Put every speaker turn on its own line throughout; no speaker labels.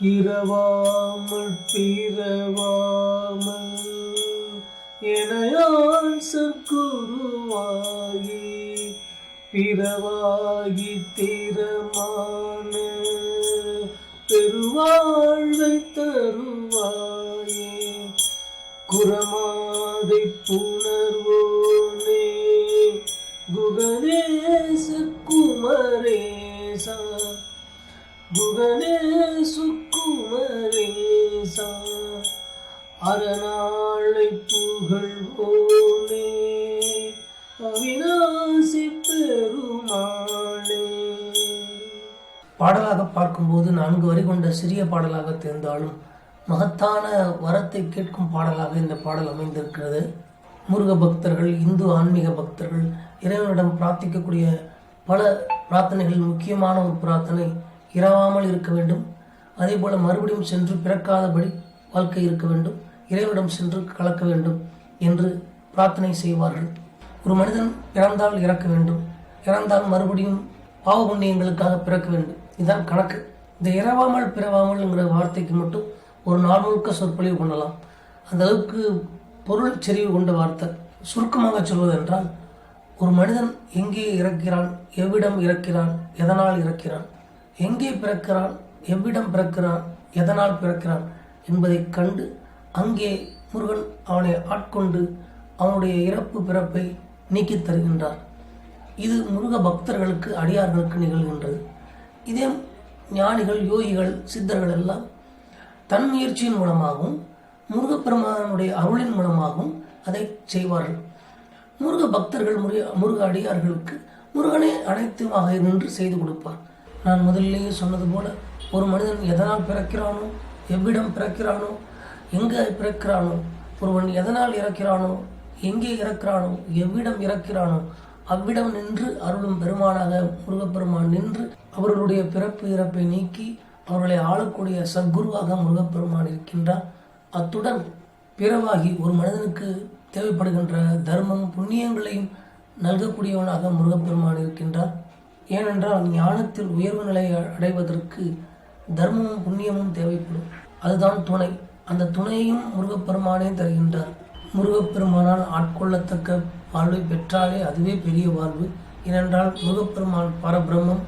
இரவாமல் பிறவாமல் எனையால் சற்குருவாகி பிறவாகி திறமான பெருவாழ்வை தருவாயே. குரமாதை புணர்வோனே குகணேச குமரேசா குகணேசு அரணாளை புகழ்வோனே அவிநாசி பாடலாக பார்க்கும்போது நான்கு வரி கொண்ட சிறிய பாடலாக தெரிந்தாலும் மகத்தான வரத்தை கேட்கும் பாடலாக இந்த பாடல் அமைந்திருக்கிறது. முருக பக்தர்கள் இந்து ஆன்மீக பக்தர்கள் இறைவனிடம் பிரார்த்திக்கக்கூடிய பல பிரார்த்தனைகளில் முக்கியமான ஒரு பிரார்த்தனை இரவாமல் இருக்க வேண்டும். அதே போல் மறுபடியும் சென்று பிறக்காதபடி வாழ்க்கை இருக்க வேண்டும். இறைவனிடம் சென்று கலக்க வேண்டும் என்று பிரார்த்தனை செய்வார்கள். ஒரு மனிதன் இறந்தால் இறக்க வேண்டும். இறந்தால் மறுபடியும் பாவ புண்ணியங்களுக்காக பிறக்க வேண்டும். இதுதான் கணக்கு. இந்த இறவாமல் பிறவாமல்ங்கிற வார்த்தைக்கு மட்டும் ஒரு நாள் முழுக்க சொற்பொழிவு பண்ணலாம். அந்த அளவுக்கு பொருள் செறிவு கொண்ட வார்த்தை. சுருக்கமாக சொல்வதென்றால் ஒரு மனிதன் எங்கே இறக்கிறான் எவ்விடம் இறக்கிறான் எதனால் இறக்கிறான் எங்கே பிறக்கிறான் எவ்விடம் பிறக்கிறான் எதனால் பிறக்கிறான் என்பதைக் கண்டு அங்கே முருகன் அவனை ஆட்கொண்டு அவனுடைய இறப்பு பிறப்பை நீக்கித் தருகின்றார். இது முருக பக்தர்களுக்கு அடியார்களுக்கு நிகழ்கின்றது. இதே ஞானிகள் யோகிகள் சித்தர்கள் எல்லாம் தன் முயற்சியின் மூலமாகவும் முருகப்பெருமானுடைய அருளின் மூலமாகவும் அதை செய்வார்கள். முருக பக்தர்கள் முருக முருக அடியார்களுக்கு முருகனே அனைத்துமாக நின்று செய்து கொடுப்பார். நான் முதலிலேயே சொன்னது போல ஒரு மனிதன் எதனால் பிறக்கிறானோ எவ்விடம் பிறக்கிறானோ எங்கே பிறக்கிறானோ ஒருவன் எதனால் இறக்கிறானோ எங்கே இறக்கிறானோ எவ்விடம் இறக்கிறானோ அவ்விடம் நின்று அருளும் பெருமானாக முருகப்பெருமான் நின்று அவர்களுடைய பிறப்பு இறப்பை நீக்கி அவர்களை ஆளக்கூடிய சத்குருவாக முருகப்பெருமான் இருக்கின்றார். அத்துடன் பிறவாகி ஒரு மனிதனுக்கு தேவைப்படுகின்ற தர்மம் புண்ணியங்களையும் நல்கக்கூடியவனாக முருகப்பெருமான் இருக்கின்றார். ஏனென்றால் ஞானத்தில் உயர்வு நிலை அடைவதற்கு தர்மமும் புண்ணியமும் தேவைப்படும். அதுதான் துணை. அந்த துணையையும் முருகப்பெருமானே தருகின்றார். முருகப்பெருமானால் ஆட்கொள்ளத்தக்க வாழ்வை பெற்றாலே அதுவே பெரிய வாழ்வு. ஏனென்றால் முருகப்பெருமான் பரபிரம்மம்.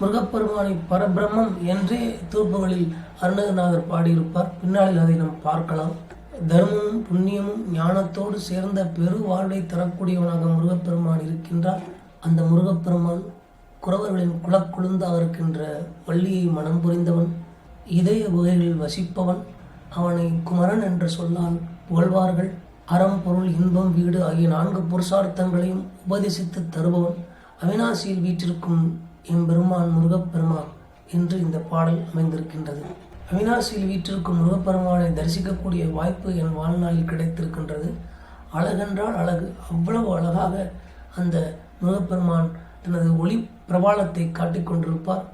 முருகப்பெருமானை பரபிரம்மம் என்றே தூர்ப்புகளில் அருணகிரிநாதர் பாடியிருப்பார். பின்னாளில் அதை நாம் பார்க்கலாம். தர்மமும் புண்ணியமும் ஞானத்தோடு சேர்ந்த பெரு வாழ்வை தரக்கூடியவனாக முருகப்பெருமான் இருக்கின்றார். அந்த முருகப்பெருமான் குறவர்களின் குலக்குழுந்தாக இருக்கின்ற வள்ளியை மனம் புரிந்தவன் இதய குகைகளில் வசிப்பவன் அவனை குமரன் என்ற சொல்லால் புகழ்வார்கள். அறம் பொருள் இன்பம் வீடு ஆகிய நான்கு புருஷார்த்தங்களையும் உபதேசித்து தருபவன் அவினாசியில் வீற்றிருக்கும் எம்பெருமான் முருகப்பெருமான் என்று இந்த பாடல் அமைந்திருக்கின்றது. அவினாசியில் வீற்றிருக்கும் முருகப்பெருமானை தரிசிக்கக்கூடிய வாய்ப்பு என் வாழ்நாளில் கிடைத்திருக்கின்றது. அழகென்றால் அழகு. அவ்வளவு அழகாக அந்த முருகப்பெருமான் தனது ஒளி பிரபாலத்தை காட்டிக் கொண்டிருப்பார்.